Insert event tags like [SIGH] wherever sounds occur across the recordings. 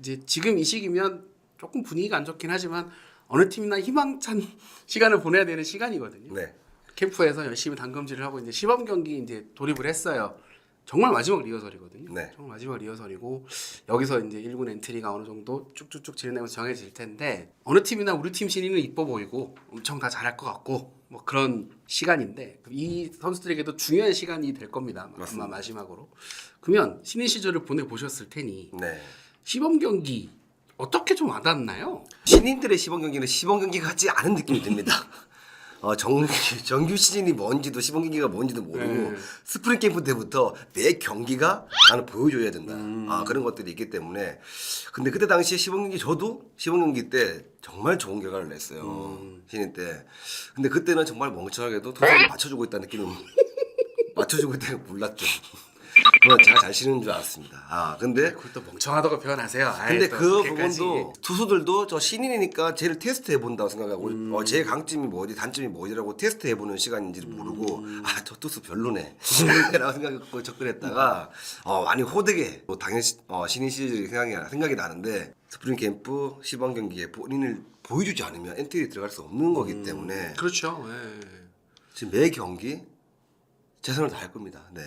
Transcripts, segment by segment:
이제 지금 이 시기면 조금 분위기가 안 좋긴 하지만 어느 팀이나 희망찬 [LAUGHS] 시간을 보내야 되는 시간이거든요. 네. 캠프에서 열심히 단검질을 하고 이제 시범 경기 이제 돌입을 했어요. 정말 마지막 리허설이거든요. 네. 정말 마지막 리허설이고 여기서 이제 1군 엔트리가 어느 정도 쭉쭉쭉 진행되면서 정해질 텐데 어느 팀이나 우리 팀 신인은 이뻐 보이고 엄청 다 잘할 것 같고 뭐 그런 시간인데 이 선수들에게도 중요한 시간이 될 겁니다. 아마 맞습니다. 마지막으로. 그러면 신인 시절을 보내 보셨을 테니 네. 시범 경기 어떻게 좀 와닿나요? 신인들의 시범 경기는 시범 경기 같지 않은 느낌이 듭니다. [LAUGHS] 어, 정규, 정규 시즌이 뭔지도 시범 경기가 뭔지도 모르고 네. 스프링 캠프 때부터 매 경기가 나는 보여줘야 된다. 아, 그런 것들이 있기 때문에 근데 그때 당시에 시범 경기 저도 시범 경기 때 정말 좋은 결과를 냈어요. 신인 때. 근데 그때는 정말 멍청하게도 도전을 맞춰주고 있다는 느낌은 [LAUGHS] 맞춰주고 있다는 걸 몰랐죠. 그건 제가 잘 치는 줄 알았습니다. 아, 근데 그것도 멍청하다고 표현하세요. 아이, 근데 또 그 그렇게까지. 부분도 투수들도 저 신인이니까 쟤를 테스트 해 본다고 생각하고 음. 어, 제 강점이 뭐지 단점이 뭐지라고 테스트 해 보는 시간인지를 모르고 음. 아저 투수 별로네 [LAUGHS] 라고 생각하고 접근했다가 어, 많이 호되게 뭐 당연히 시- 어, 신인 시절 생각이, 생각이 나는데 스프링 캠프 시범 경기에 본인을 보여주지 않으면 엔트리 들어갈 수 없는 거기 때문에 그렇죠. 예. 지금 매 경기 최선을 다할 겁니다. 네.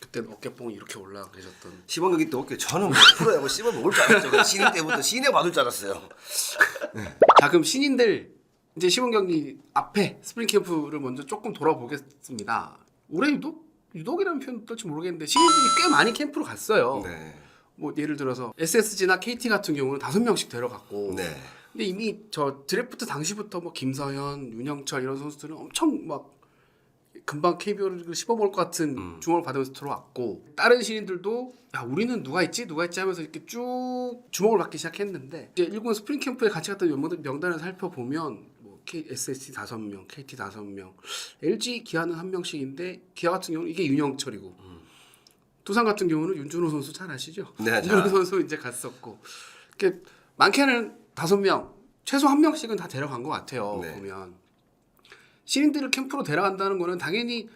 그때는 어깨뽕이 이렇게 올라가 계셨던 시범 경기 때 어깨 저는 뭐 프로야구 시범 먹을 줄 알았죠. 신인 때부터 신인 받을 줄 알았어요. 자 그럼 신인들 이제 시범 경기 앞에 스프링 캠프를 먼저 조금 돌아보겠습니다. 올해 유독 유독이라는 표현 어떨지 모르겠는데 신인들이 꽤 많이 캠프로 갔어요. 네. 뭐 예를 들어서 SSG나 KT 같은 경우는 다섯 명씩 데려갔고. 네. 근데 이미 저 드래프트 당시부터 뭐 김서현, 윤영철 이런 선수들은 엄청 막 금방 KBO를 씹어볼 것 같은 음. 주목을 받으면서 들어왔고 다른 신인들도 야 우리는 누가 있지 누가 있지 하면서 이렇게 쭉 주목을 받기 시작했는데 이제 일본 스프링 캠프에 같이 갔던 멤버들 명단을 살펴보면 뭐 K, SSG 다섯 명, KT 다섯 명, LG 기아는 한 명씩인데 기아 같은 경우는 이게 윤영철이고 두산 같은 경우는 윤준호 선수 잘 아시죠? 네, 잘 윤준호. 선수 이제 갔었고 이렇게 많게는 다섯 명 최소 한 명씩은 다 데려간 것 같아요 네. 보면 신인들을 캠프로 데려간다는 거는 당연히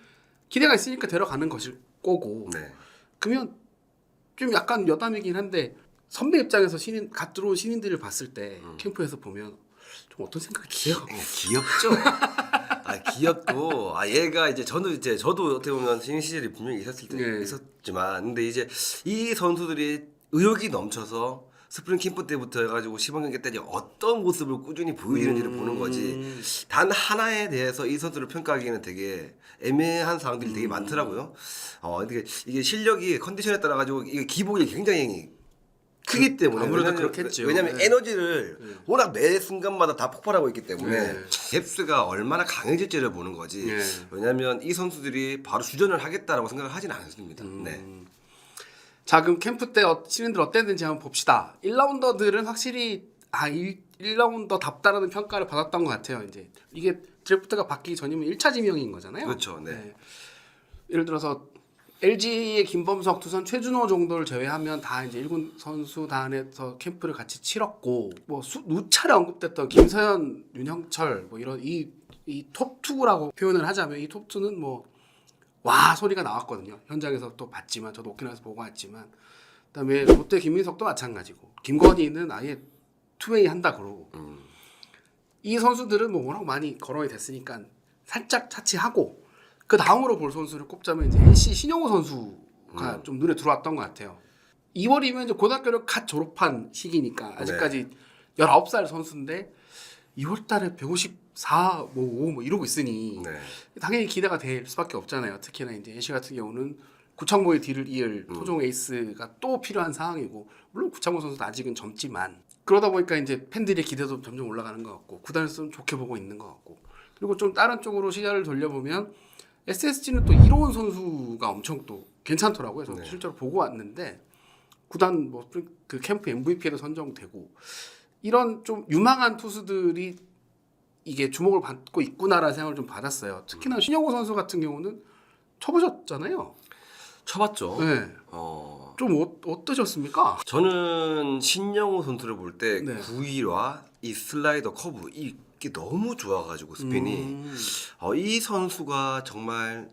기대가 있으니까 데려가는 것일 거고 네. 그러면 좀 약간 여담이긴 한데 선배 입장에서 신인 갓 들어온 신인들을 봤을 때 음. 캠프에서 보면 좀 어떤 생각이 드세요? 네, 귀엽죠. [LAUGHS] 아 귀엽고 아 얘가 이제 저는 이제 저도 어떻게 보면 신인 시절이 분명히 있었을 때 네. 있었지만 근데 이제 이 선수들이 의욕이 넘쳐서 스프링 캠프 때부터 해가지고 시범 경기 때까지 어떤 모습을 꾸준히 보여주는지를 보는 거지 단 하나에 대해서 이 선수를 평가하기에는 되게 애매한 사항들이 되게 많더라고요. 어 이게 이게 실력이 컨디션에 따라 가지고 이게 기복이 굉장히 크기 때문에 아무래도 왜냐면- 그렇겠죠. 왜냐면 네. 에너지를 워낙 매 순간마다 다 폭발하고 있기 때문에 네. 뎁스가 얼마나 강해질지를 보는 거지. 네. 왜냐하면 이 선수들이 바로 주전을 하겠다라고 생각을 하진 않습니다. 음. 네. 자 그럼 캠프 때 어- 신인들 어땠는지 한번 봅시다. 1라운더들은 확실히 아 1, 1라운더 답다라는 평가를 받았던 것 같아요. 이제 이게 드래프트가 바뀌기 전이면 1차 지명인 거잖아요. 그렇죠. 네. 예를 들어서 LG의 김범석, 두산 최준호 정도를 제외하면 다 이제 1군 선수단에서 캠프를 같이 치렀고 뭐 수, 누차례 언급됐던 김서현, 윤형철 뭐 이런 이 이톱 투구라고 표현을 하자면 이톱 투는 뭐 와 소리가 나왔거든요. 현장에서 또 봤지만 저도 오키나와에서 보고 왔지만 그다음에 롯데 김민석도 마찬가지고 김건희는 아예 투웨이 한다 그러고 음. 이 선수들은 뭐 워낙 많이 거론이 됐으니까 살짝 차치하고 그 다음으로 볼 선수를 꼽자면 이제 NC 신영호 선수가 음. 좀 눈에 들어왔던 것 같아요. 2월이면 이제 고등학교를 갓 졸업한 시기니까 아직까지 네. 19살 선수인데 2월 달에 154, 뭐, 5, 뭐 이러고 있으니 네. 당연히 기대가 될 수밖에 없잖아요. 특히나 이제 NC 같은 경우는 구창모의 뒤를 이을 음. 토종 에이스가 또 필요한 상황이고 물론 구창모 선수도 아직은 젊지만 그러다 보니까 이제 팬들의 기대도 점점 올라가는 것 같고 구단에서는 좋게 보고 있는 것 같고 그리고 좀 다른 쪽으로 시야를 돌려보면 SSG는 또 이로운 선수가 엄청 또 괜찮더라고요. 저는 네. 실제로 보고 왔는데 구단 뭐 그 캠프 MVP에도 선정되고 이런 좀 유망한 투수들이 이게 주목을 받고 있구나라는 생각을 좀 받았어요. 특히나 신영호 선수 같은 경우는 쳐보셨잖아요. 쳐봤죠. 네. 어. 좀 어, 어떠셨습니까? 저는 신영호 선수를 볼 때 네. 구위와 이 슬라이더 커브 이게 너무 좋아가지고 스핀이 음. 어, 이 선수가 정말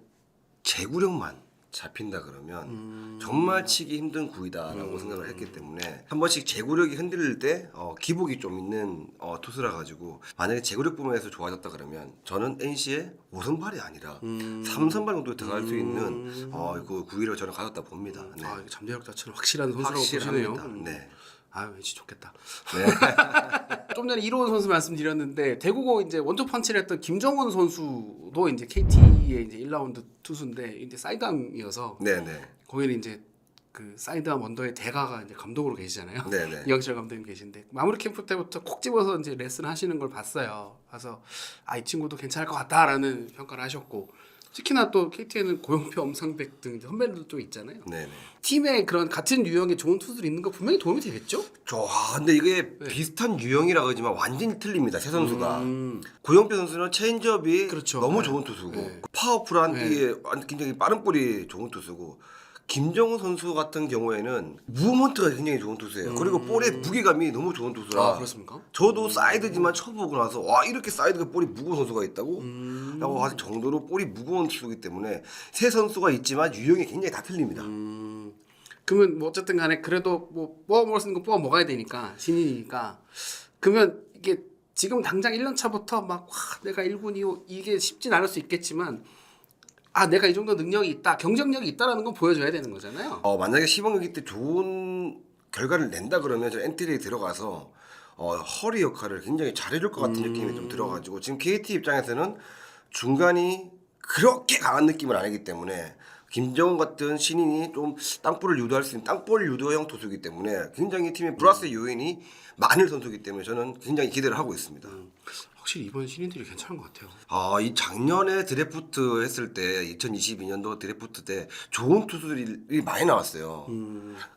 제구력만 잡힌다 그러면 음. 정말 치기 힘든 구위다라고 생각을 했기 때문에 한 번씩 제구력이 흔들릴 때 어, 기복이 좀 있는 어, 투수라 가지고 만약에 제구력 부분에서 좋아졌다 그러면 저는 NC의 5선발이 아니라 음. 3선발 정도에 들어갈 수 있는 어, 그 구위를 저는 가졌다 봅니다. 네. 아, 잠재력 자체는 확실한 선수라고 보시네요. 확실합니다. 음. 네. 아, 왠지 좋겠다. 네. [LAUGHS] 좀 전에 이로운 선수 말씀드렸는데 대구고 이제 원투 펀치를 했던 김정원 선수도 이제 KT의 이제 1라운드 투수인데 이제 사이드암이어서 네, 네. 거기는 이제 그 사이드암 원더의 대가가 이제 감독으로 계시잖아요. 네, 네. 이영철 감독님 계신데 마무리 캠프 때부터 콕 집어서 이제 레슨 하시는 걸 봤어요. 봐서 아 이 친구도 괜찮을 것 같다라는 평가를 하셨고 특히나 또 KT에는 고영표, 엄상백 등 선배들도 있잖아요. 네, 네. 팀에 그런 같은 유형의 좋은 투수들이 있는 거 분명히 도움이 되겠죠? 좋아. 근데 이게 비슷한 유형이라 그러지만 완전히 틀립니다. 세 선수가. 음. 고영표 선수는 체인지업이 그렇죠. 너무 네. 좋은 투수고 네. 파워풀한 네. 이게 굉장히 빠른 볼이 좋은 투수고 김정우 선수 같은 경우에는 무브먼트가 굉장히 좋은 투수예요. 그리고 볼의 무게감이 너무 좋은 투수라. 음. 아 그렇습니까? 저도 사이드지만 쳐보고 나서 와 이렇게 사이드가 볼이 무거운 선수가 있다고? 음. 라고 할 정도로 볼이 무거운 투수이기 때문에 세 선수가 있지만 유형이 굉장히 다 틀립니다. 음, 그러면 뭐 어쨌든 간에 그래도 뭐 뽑아 먹을 수 있는 거 뽑아 먹어야 되니까 신인이니까 그러면 이게 지금 당장 1년 차부터 막 와, 내가 1군 2호 이게 쉽진 않을 수 있겠지만 아 내가 이 정도 능력이 있다 경쟁력이 있다라는 건 보여줘야 되는 거잖아요. 어, 만약에 시범 경기 때 좋은 결과를 낸다 그러면 저 엔트리에 들어가서 어, 허리 역할을 굉장히 잘해줄 것 같은 느낌이 좀 들어가지고 지금 KT 입장에서는 중간이 그렇게 강한 느낌은 아니기 때문에 김정은 같은 신인이 좀 땅볼을 유도할 수 있는 땅볼 유도형 투수이기 때문에 굉장히 팀의 플러스 요인이 많은 선수이기 때문에 저는 굉장히 기대를 하고 있습니다. 확실히 이번 신인들이 괜찮은 것 같아요. 아, 이 작년에 드래프트 했을 때 2022년도 드래프트 때 좋은 투수들이 많이 나왔어요.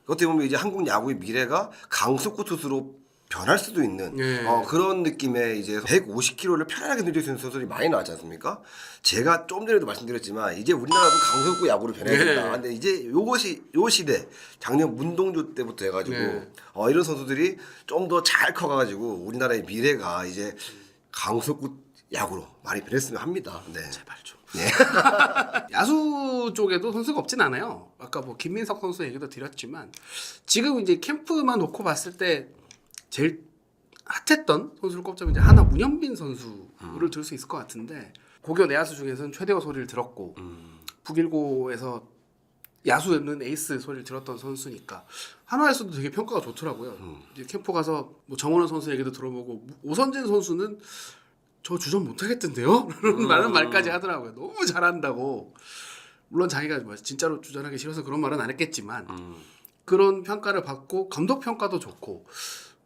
어떻게 보면 이제 한국 야구의 미래가 강속구 투수로 변할 수도 있는 예. 어, 그런 느낌의 이제 150km를 편안하게 던질 수 있는 선수들이 많이 나왔지 않습니까? 제가 좀 전에도 말씀드렸지만 이제 우리나라도 강속구 야구로 변해야 예. 된다. 근데 이제 요것이 요 시대 작년 문동주 때부터 해가지고 네. 어, 이런 선수들이 좀 더 잘 커가지고 우리나라의 미래가 이제 강속구 야구로 많이 변했으면 합니다. 네. 제발 좀. [LAUGHS] 야수 쪽에도 선수가 없진 않아요. 아까 뭐 김민석 선수 얘기도 드렸지만 지금 이제 캠프만 놓고 봤을 때 제일 핫했던 선수를 꼽자면 이제 하나 문현빈 선수를 들수 있을 것 같은데 고교 내야수 중에서는 최대호 소리를 들었고 북일고에서 야수는 에이스 소리를 들었던 선수니까 한화에서도 되게 평가가 좋더라고요. 이제 캠프 가서 뭐 정원호 선수 얘기도 들어보고 오선진 선수는 저 주전 못하겠던데요? [LAUGHS] 라는 말까지 하더라고요. 너무 잘한다고. 물론 자기가 뭐 진짜로 주전하기 싫어서 그런 말은 안 했겠지만 그런 평가를 받고 감독 평가도 좋고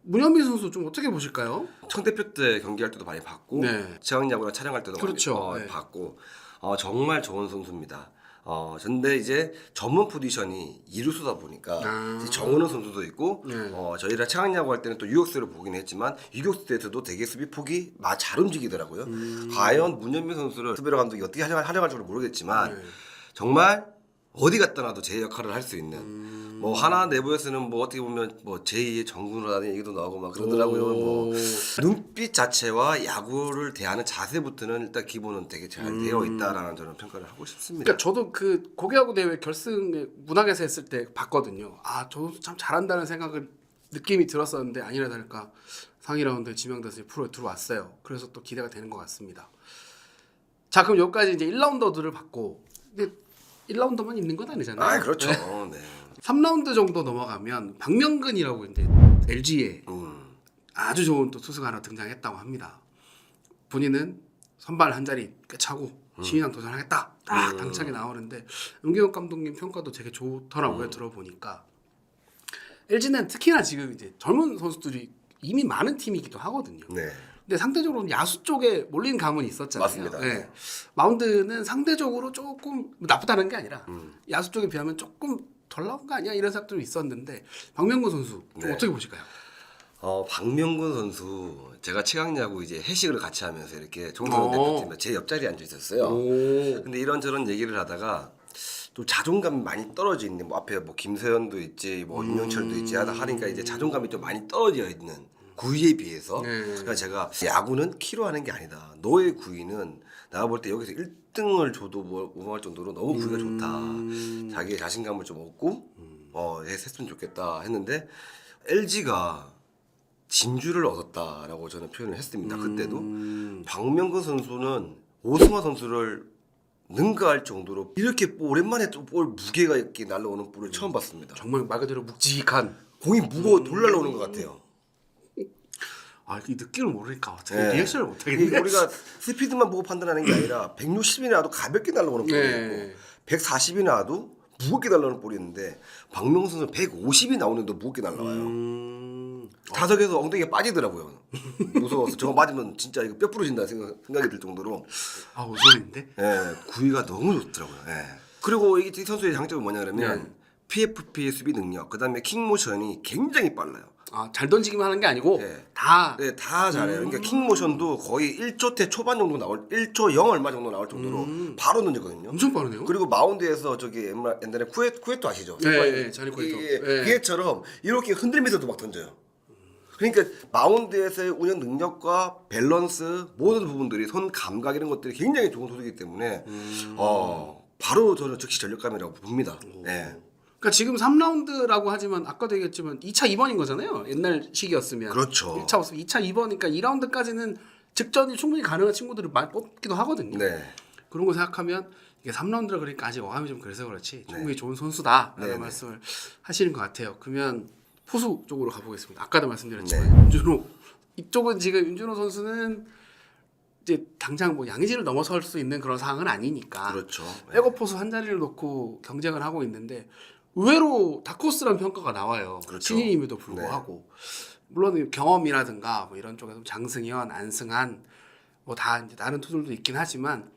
문현민 선수 좀 어떻게 보실까요? 청대표 때 경기할 때도 많이 봤고 네. 지방야구나 촬영할 때도 그렇죠. 많이 어, 네. 봤고 어, 정말 좋은 선수입니다. 어, 근데 이제 전문 포지션이 이루수다 보니까 아. 이제 정은호 선수도 있고 네. 어, 저희랑 창학야구 할 때는 또 유격수를 보긴 했지만 유격수 때에서도 되게 수비 폭이 마- 잘 움직이더라고요. 음. 과연 문현민 선수를 수비로 감독이 어떻게 활용할, 활용할 줄 모르겠지만 네. 정말 어디 갔다 놔도 제 역할을 할 수 있는 음. 뭐 하나 내부에서는 뭐 어떻게 보면 뭐 제2의 정군으로라는 얘기도 나오고 막 그러더라고요. 뭐 오. 눈빛 자체와 야구를 대하는 자세부터는 일단 기본은 되게 잘 음. 되어 있다라는 저는 평가를 하고 싶습니다. 그러니까 저도 그 고교야구 대회 결승에 문학에서 했을 때 봤거든요. 아, 저 선수 참 잘한다는 생각을 느낌이 들었었는데 아니라 다를까 상위 라운드에 지명돼서 프로에 들어왔어요. 그래서 또 기대가 되는 것 같습니다. 자, 그럼 여기까지 이제 1라운더들을 봤고 근데 1라운더만 있는 건 아니잖아요. 아 그렇죠. 네. 3라운드 정도 넘어가면 박명근이라고 이제 LG에 음. 아주 좋은 또 투수가 하나 등장했다고 합니다. 본인은 선발 한 자리 꿰차고 신인왕 도전하겠다. 딱 당차게 나오는데 은기영 감독님 평가도 되게 좋더라고요. 들어보니까 LG는 특히나 지금 이제 젊은 선수들이 이미 많은 팀이기도 하거든요. 네. 근데 상대적으로 야수 쪽에 몰린 감은 있었잖아요. 맞습니다. 네. 마운드는 상대적으로 조금 나쁘다는 게 아니라 야수 쪽에 비하면 조금 덜 나온 거 아니야 이런 생각도 있었는데 박명근 선수 좀 네. 어떻게 보실까요? 어 박명근 선수 제가 최강야구 이제 회식을 같이 하면서 이렇게 종선 어. 대표팀에 제 옆자리에 앉아 있었어요. 오. 근데 이런저런 얘기를 하다가 또 자존감이 많이 떨어져 있는 뭐 앞에 뭐 김세현도 있지 뭐 윤영철도 있지 하다 하니까 이제 자존감이 좀 많이 떨어져 있는 구위에 비해서 네. 그래서 제가 야구는 키로 하는 게 아니다. 너의 구위는 내가 볼 때 여기서 1등을 줘도 뭐 무방할 정도로 너무 좋다. 음. 자기의 자신감을 좀 얻고 어 했으면 좋겠다 했는데 LG가 진주를 얻었다라고 저는 표현을 했습니다. 그때도 음. 박명근 선수는 오승환 선수를 능가할 정도로 이렇게 볼- 오랜만에 또 볼 무게가 있게 날라오는 볼을 처음 봤습니다. 정말 말 그대로 묵직한 공이 무거워 돌 날라오는 것 같아요. 아, 이 느낌을 모르니까 어떻게 네. 리액션을 못 하겠네. 우리가 스피드만 보고 판단하는 게 아니라 160이 나도 가볍게 날라오는 볼이고 네. 140이 나도 무겁게 날라오는 볼이었는데 박명근 선수는 150이 나오는데도 무겁게 날라와요. 음. 타석에서 엉덩이가 빠지더라고요. 무서워서 저거 맞으면 진짜 이거 뼈 부러진다 생각, 생각이 들 정도로 아, 오소리인데? 예, 구위가 너무 좋더라고요. 예. 그리고 이 선수의 장점은 뭐냐 그러면 네. PFP의 수비 능력, 그다음에 킥 모션이 굉장히 빨라요. 아, 잘 던지기만 하는 게 아니고 네. 다 네, 다 잘해요. 그러니까 킥 모션도 거의 1초 대 초반 정도 나올 1초 0 얼마 정도 나올 정도로 바로 던지거든요. 엄청 빠르네요. 그리고 마운드에서 저기 옛날- 옛날에 쿠에 쿠에토 아시죠? 네, 네, 자니 쿠에토. 예, 네. 그게처럼 이렇게 흔들면서도 막 던져요. 그러니까 마운드에서의 운영 능력과 밸런스 모든 부분들이 손 감각 이런 것들이 굉장히 좋은 소리이기 때문에 음. 어 바로 저는 즉시 전력감이라고 봅니다. 예. 그러니까 지금 3라운드라고 하지만 아까도 얘기했지만 2차 2번인 거잖아요. 옛날 시기였으면. 그렇죠. 1차 없으면 2차 2번이니까 2라운드까지는 직전이 충분히 가능한 친구들을 많이 뽑기도 하거든요. 네. 그런 거 생각하면 이게 3라운드라 그러니까 아직 어감이 좀 그래서 그렇지 충분히 좋은 선수다라는 네, 네. 말씀을 하시는 것 같아요. 그러면 포수 쪽으로 가보겠습니다. 아까도 네. 말씀드렸지만 윤준호 이쪽은 지금 윤준호 선수는 이제 당장 뭐 양의지를 넘어설 수 있는 그런 상황은 아니니까 그렇죠. 예. 백업 포수 한 자리를 놓고 경쟁을 하고 있는데 의외로 다코스라는 평가가 나와요. 그렇죠. 신인임에도 불구하고 물론 이 경험이라든가 뭐 이런 쪽에서 장승현, 안승한 뭐 다 이제 다른 투수들도 있긴 하지만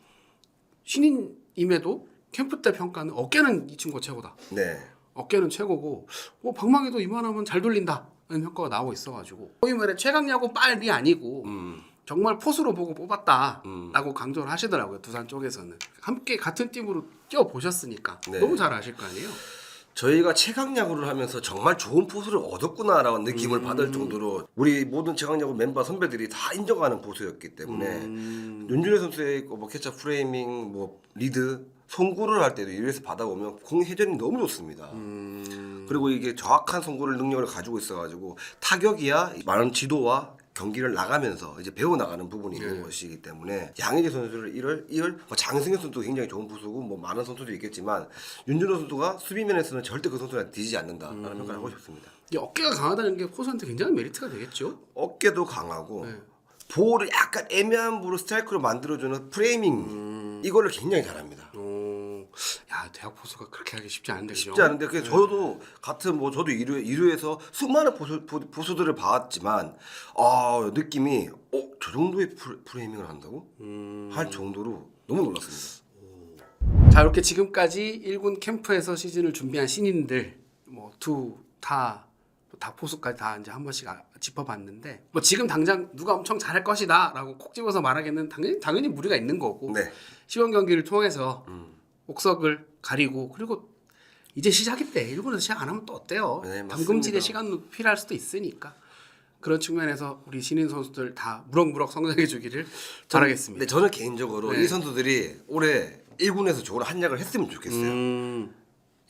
신인임에도 캠프 때 평가는 어깨는 이 친구가 최고다. 네. 어깨는 최고고 뭐 방망이도 이만하면 잘 돌린다. 는 평가가 나오고 있어가지고 거의 말해 최강 야구 빨이 아니고 음. 정말 포수로 보고 뽑았다라고 음. 강조를 하시더라고요 두산 쪽에서는 함께 같은 팀으로 뛰어 보셨으니까 네. 너무 잘 아실 거 아니에요. 저희가 최강 야구를 하면서 정말 좋은 포수를 얻었구나라는 느낌을 음. 받을 정도로 우리 모든 최강 야구 멤버 선배들이 다 인정하는 포수였기 때문에 음. 윤준혜 선수의 뭐 캐쳐 프레이밍, 뭐 리드, 송구를 할 때도 이래서 받아보면 공 회전이 너무 좋습니다. 음. 그리고 이게 정확한 송구를 능력을 가지고 있어가지고 타격이야 많은 지도와 경기를 나가면서 이제 배워 나가는 부분이 있는 네. 것이기 때문에 양의지 선수를 이를 이을 뭐 장승현 선수도 굉장히 좋은 포수고 뭐 많은 선수도 있겠지만 윤준호 선수가 수비면에서는 절대 그 선수한테 뒤지지 않는다라는 음. 평가를 하고 싶습니다. 이 어깨가 강하다는 게 포수한테 굉장히 메리트가 되겠죠. 어깨도 강하고 네. 볼을 약간 애매한 볼을 스트라이크로 만들어주는 프레이밍 음. 이거를 굉장히 잘합니다. 어, 야 대학 포수가 그렇게 하기 쉽지 않은데 그죠? 쉽지 않은데 그 저도 같은 뭐 저도 이루 이루에서 수많은 보수 보 수, 들을 봤지만 아 느낌이 어 저 정도의 프레, 프레이밍을 한다고 음. 할 정도로 너무 놀랐습니다. 자 이렇게 지금까지 1군 캠프에서 시즌을 준비한 신인들 뭐 뭐투타 다포수까지 다 이제 한 번씩 아- 짚어봤는데 뭐 지금 당장 누가 엄청 잘할 것이다라고 콕 집어서 말하기는 당연히 당연히 무리가 있는 거고 네. 시범 경기를 통해서 음. 옥석을 가리고 그리고 이제 시작인데 1군에서 시작 안 하면 또 어때요? 네. 담금질의 시간도 필요할 수도 있으니까 그런 측면에서 우리 신인 선수들 다 무럭무럭 성장해 주기를 바라겠습니다. 근데 저는 개인적으로 네. 이 선수들이 올해 1군에서 좋은 한약을 했으면 좋겠어요. 음,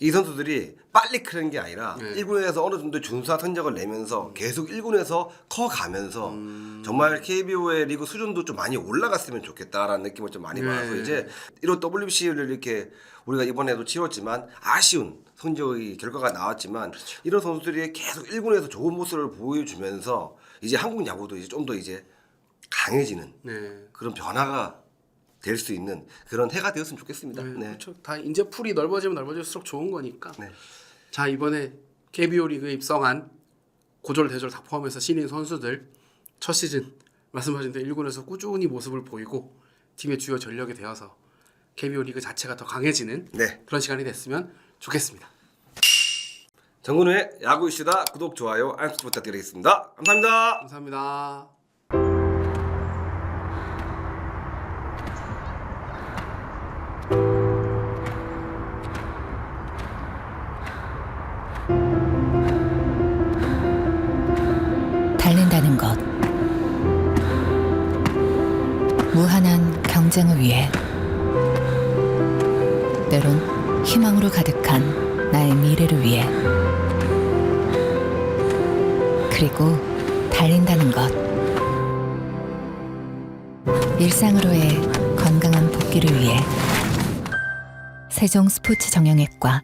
이 선수들이 빨리 크는 게 아니라 네. 1군에서 어느 정도 준수한 성적을 내면서 계속 1군에서 커가면서 음. 정말 KBO의 리그 수준도 좀 많이 올라갔으면 좋겠다라는 느낌을 좀 많이 네. 받아서 이제 이런 WBC를 이렇게 우리가 이번에도 치렀지만 아쉬운 성적의 결과가 나왔지만 그렇죠. 이런 선수들이 계속 1군에서 좋은 모습을 보여주면서 이제 한국 야구도 이제 좀 더 이제 강해지는 네. 그런 변화가 될 수 있는 그런 해가 되었으면 좋겠습니다. 네, 네. 그렇죠. 다 이제 풀이 넓어지면 넓어질수록 좋은 거니까. 네. 자 이번에 KBO 리그에 입성한 고졸 대졸 다 포함해서 신인 선수들 첫 시즌 말씀하신 대로 1군에서 꾸준히 모습을 보이고 팀의 주요 전력이 되어서 KBO 리그 자체가 더 강해지는 네. 그런 시간이 됐으면 좋겠습니다. 정근우의 야구 이슈다 구독 좋아요 알림 부탁드리겠습니다. 감사합니다. 감사합니다. 직장을 위해 때론 희망으로 가득한 나의 미래를 위해. 그리고 달린다는 것. 일상으로의 건강한 복귀를 위해 세종 스포츠 정형외과